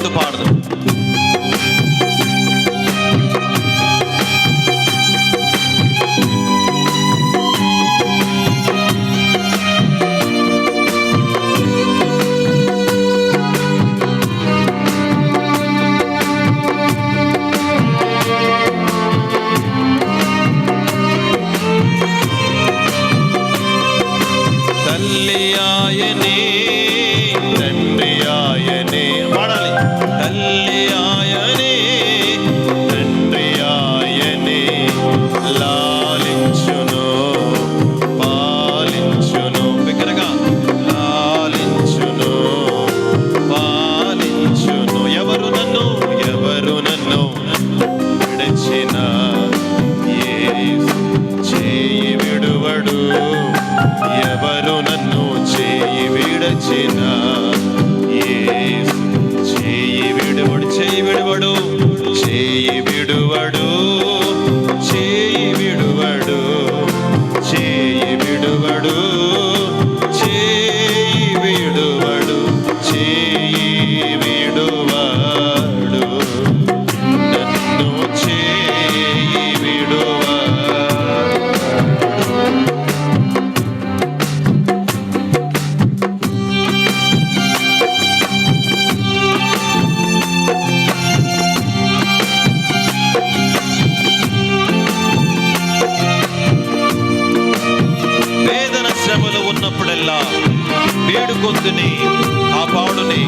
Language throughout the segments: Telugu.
ഒന്ന് പാടുന്നു Sinai. వేళ వేడుకొద్దుని కాపాడుని.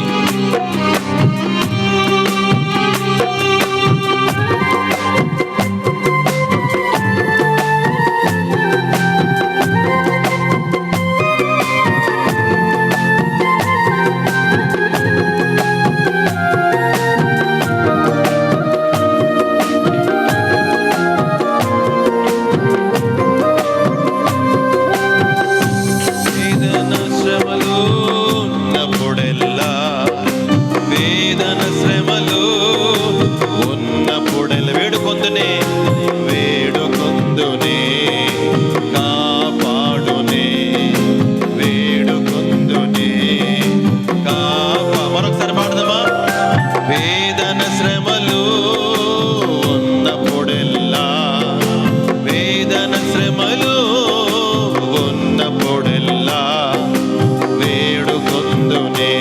వేదన శ్రమలు ఉన్నప్పుడెల్లా వేదన శ్రమలు ఉన్నప్పుడెల్లా వేడుకొందునే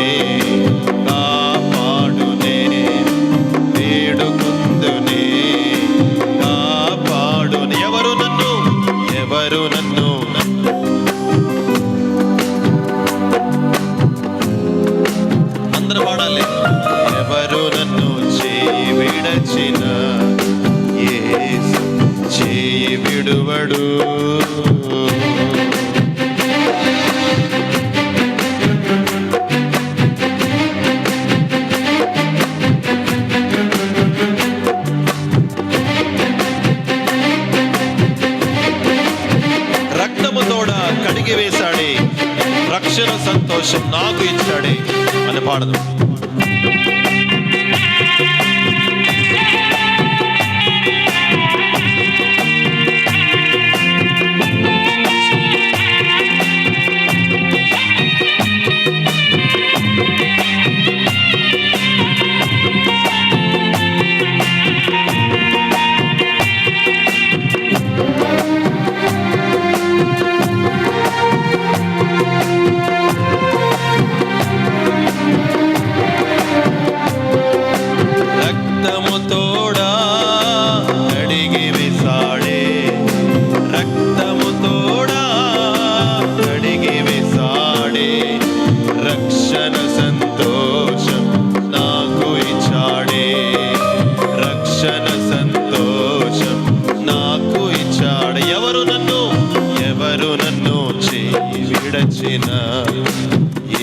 కాపాడునే వేడుకొందునే కాపాడునే. ఎవరు నన్ను? ఎవరు నన్ను? అందరూ పాడాలి. విడిచిన చేయి విడువడు. సంతోషం నాకు ఇచ్చాడే. అని పాడదు. చూసిన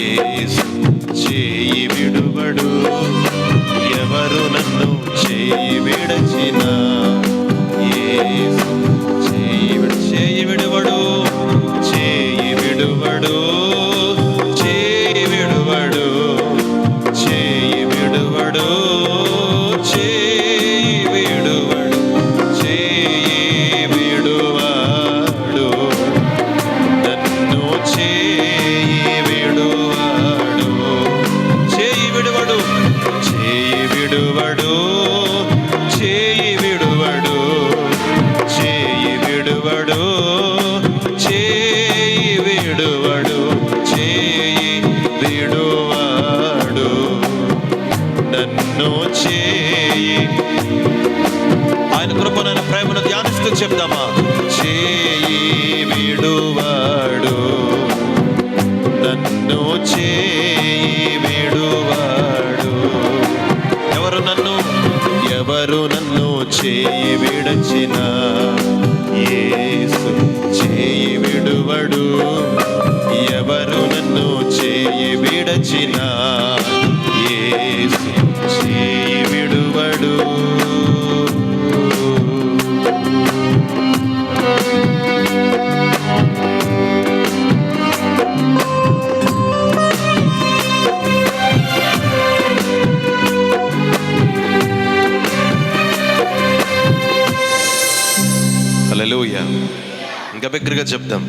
ఏసు చేయి విడువడు. ఎవరు నన్ను చేయి విడచినా విడువడు చేయి విడువడు చేయి విడువడు చేయి విడువడు చేయి విడువాడు. నన్ను చేయి. ఆయన కృప నన్ను ప్రేమను ధ్యానిస్తూ చెప్తామా చేయి విడువడు. నన్ను చేయి. చేయి విడచిన ఏసు చేయి విడువడు. ఎవరు నన్ను చేయి విడచిన ఏసు చేయి విడువడు. ఇంకా బిగ్గరగా చెప్దాం